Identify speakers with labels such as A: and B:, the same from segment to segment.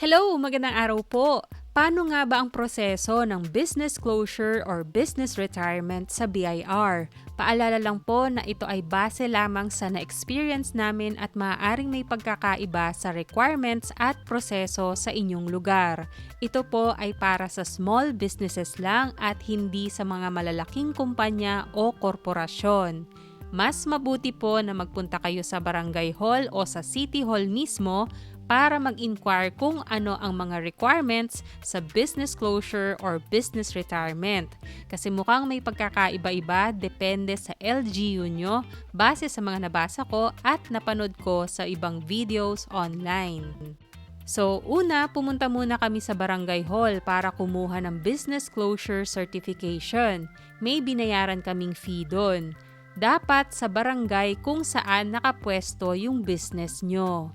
A: Hello, magandang araw po. Paano nga ba ang proseso ng business closure or business retirement sa BIR? Paalala lang po na ito ay base lamang sa na-experience namin at maaaring may pagkakaiba sa requirements at proseso sa inyong lugar. Ito po ay para sa small businesses lang at hindi sa mga malalaking kumpanya o korporasyon. Mas mabuti po na magpunta kayo sa barangay hall o sa city hall mismo para mag-inquire kung ano ang mga requirements sa business closure or business retirement. Kasi mukhang may pagkakaiba-iba depende sa LGU nyo base sa mga nabasa ko at napanood ko sa ibang videos online. So, una, pumunta muna kami sa barangay hall para kumuha ng business closure certification. May binayaran kaming fee doon. Dapat sa barangay kung saan nakapwesto yung business nyo.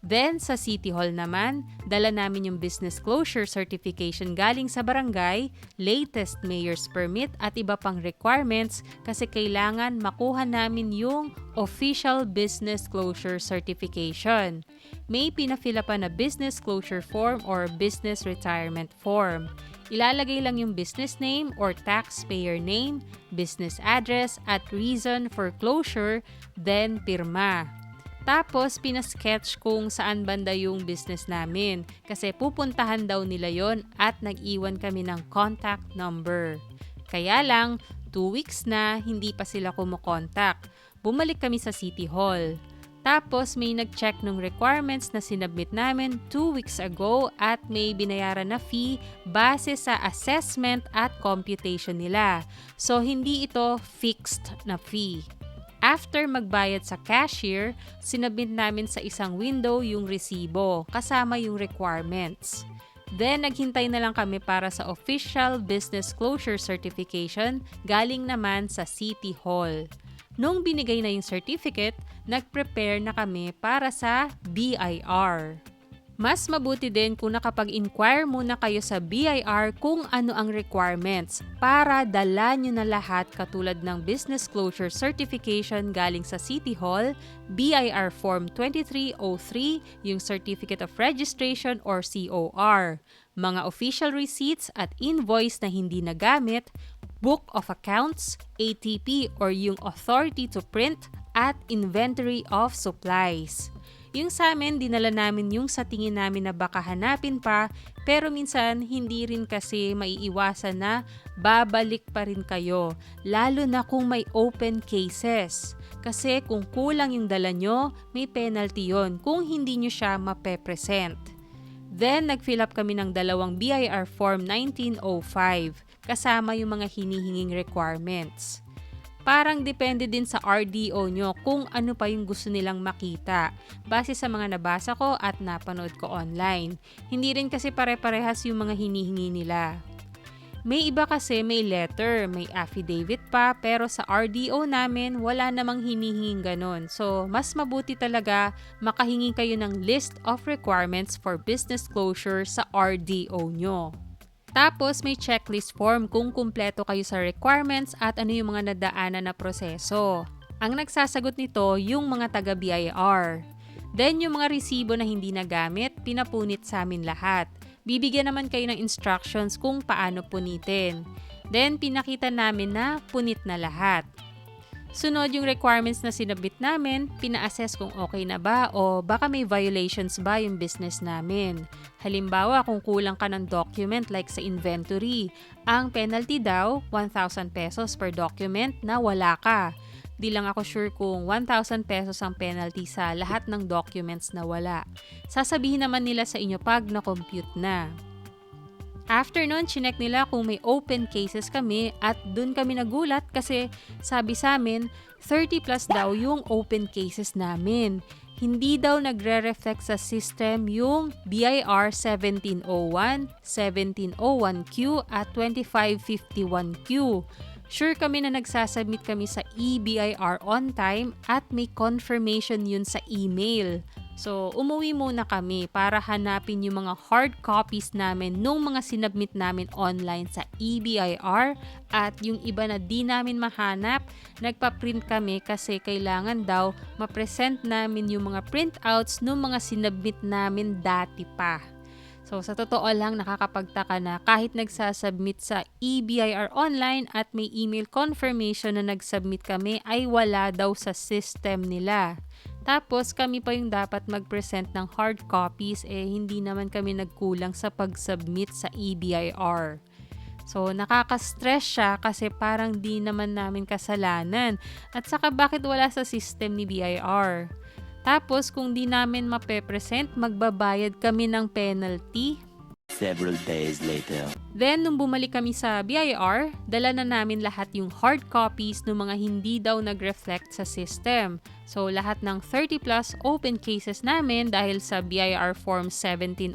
A: Then, sa City Hall naman, dala namin yung business closure certification galing sa barangay, latest mayor's permit at iba pang requirements kasi kailangan makuha namin yung official business closure certification. May pinafila pa na business closure form or business retirement form. Ilalagay lang yung business name or taxpayer name, business address at reason for closure, then pirma. Tapos, pinasketch kung saan banda yung business namin kasi pupuntahan daw nila yon at nag-iwan kami ng contact number. Kaya lang, 2 weeks na hindi pa sila kumukontak. Bumalik kami sa City Hall. Tapos may nag-check ng requirements na sinubmit namin 2 weeks ago at may binayaran na fee base sa assessment at computation nila. So hindi ito fixed na fee. After magbayad sa cashier, sinabit namin sa isang window yung resibo kasama yung requirements. Then, naghintay na lang kami para sa official business closure certification galing naman sa City Hall. Nung binigay na yung certificate, nag-prepare na kami para sa BIR. Mas mabuti din kung nakapag-inquire muna kayo sa BIR kung ano ang requirements para dala nyo na lahat katulad ng Business Closure Certification galing sa City Hall, BIR Form 2303, yung Certificate of Registration or COR, mga official receipts at invoice na hindi nagamit, Book of Accounts, ATP or yung Authority to Print at Inventory of Supplies. Yung sa amin, dinala namin yung sa tingin namin na baka hanapin pa, pero minsan hindi rin kasi maiiwasan na babalik pa rin kayo, lalo na kung may open cases. Kasi kung kulang yung dala nyo, may penalty yon kung hindi nyo siya mape-present. Then, nag-fill up kami ng dalawang BIR Form 1905 kasama yung mga hinihinging requirements. Parang depende din sa RDO nyo kung ano pa yung gusto nilang makita base sa mga nabasa ko at napanood ko online. Hindi rin kasi pare-parehas yung mga hinihingi nila. May iba kasi may letter, may affidavit pa, pero sa RDO namin wala namang hinihinging ganon. So, mas mabuti talaga makahingi kayo ng list of requirements for business closure sa RDO nyo. Tapos may checklist form kung kumpleto kayo sa requirements at ano yung mga nadaanan na proseso. Ang nagsasagot nito yung mga taga BIR. Then yung mga resibo na hindi nagamit, pinapunit sa amin lahat. Bibigyan naman kayo ng instructions kung paano punitin. Then pinakita namin na punit na lahat. Sunod yung requirements na sinabit namin, pina-assess kung okay na ba o baka may violations ba yung business namin. Halimbawa, kung kulang ka ng document like sa inventory, ang penalty daw 1,000 pesos per document na wala ka. Di lang ako sure kung 1,000 pesos ang penalty sa lahat ng documents na wala. Sasabihin naman nila sa inyo pag na-compute na. After nun, chinek nila kung may open cases kami at dun kami nagulat kasi sabi sa amin, 30 plus daw yung open cases namin. Hindi daw nagre-reflect sa system yung BIR 1701, 1701Q at 2551Q. Sure kami na nagsasubmit kami sa EBIR on time at may confirmation yun sa email. So, umuwi muna kami para hanapin yung mga hard copies namin nung mga sinubmit namin online sa EBIR at yung iba na di namin mahanap, nagpa-print kami kasi kailangan daw ma-present namin yung mga printouts nung mga sinubmit namin dati pa. So sa totoo lang nakakapagtaka na kahit nagsasubmit sa EBIR online at may email confirmation na nagsubmit kami ay wala daw sa system nila. Tapos kami pa yung dapat mag-present ng hard copies eh hindi naman kami nagkulang sa pag-submit sa EBIR. So nakaka-stress siya kasi parang di naman namin kasalanan. At saka bakit wala sa system ni BIR? Tapos kung di namin mape-present, magbabayad kami ng penalty.
B: Several days later.
A: Then, nung bumalik kami sa BIR, dala na namin lahat yung hard copies ng mga hindi daw nag-reflect sa system. So, lahat ng 30 plus open cases namin dahil sa BIR Form 1701,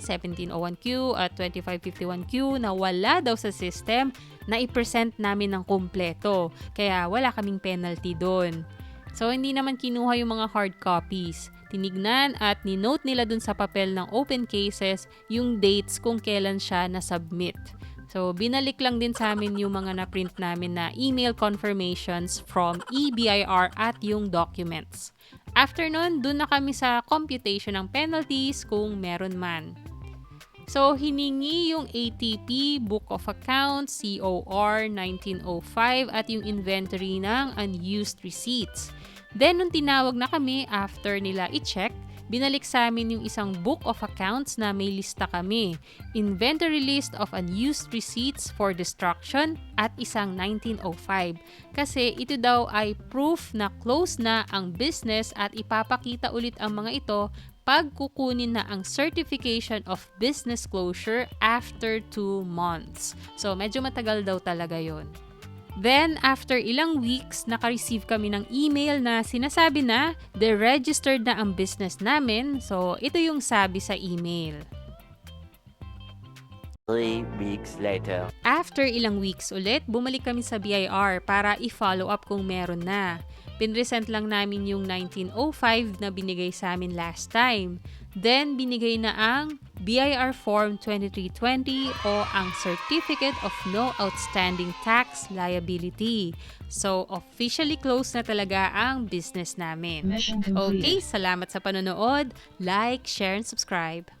A: 1701Q at 2551Q na wala daw sa system, na i-present namin ng kumpleto. Kaya wala kaming penalty doon. So, hindi naman kinuha yung mga hard copies. Tinignan at ni-note nila dun sa papel ng open cases yung dates kung kailan siya na-submit. So, binalik lang din sa amin yung mga na-print namin na email confirmations from EBIR at yung documents. After nun, dun na kami sa computation ng penalties kung meron man. So, hiningi yung ATP, Book of Accounts, COR 1905 at yung inventory ng unused receipts. Then, nung tinawag na kami after nila i-check, binalik sa amin yung isang book of accounts na may lista kami. Inventory list of unused receipts for destruction at isang 1905. Kasi ito daw ay proof na close na ang business at ipapakita ulit ang mga ito pag kukunin na ang certification of business closure after 2 months. So, medyo matagal daw talaga yon. Then, after ilang weeks, naka-receive kami ng email na sinasabi na de-registered na ang business namin. So, ito yung sabi sa email.
B: Three weeks later.
A: After ilang weeks ulit, bumalik kami sa BIR para i-follow up kung meron na. Pinresent lang namin yung 1905 na binigay sa amin last time. Then, binigay na ang BIR Form 2320 o ang Certificate of No Outstanding Tax Liability. So, officially closed na talaga ang business namin. Okay, salamat sa panonood. Like, share, and subscribe.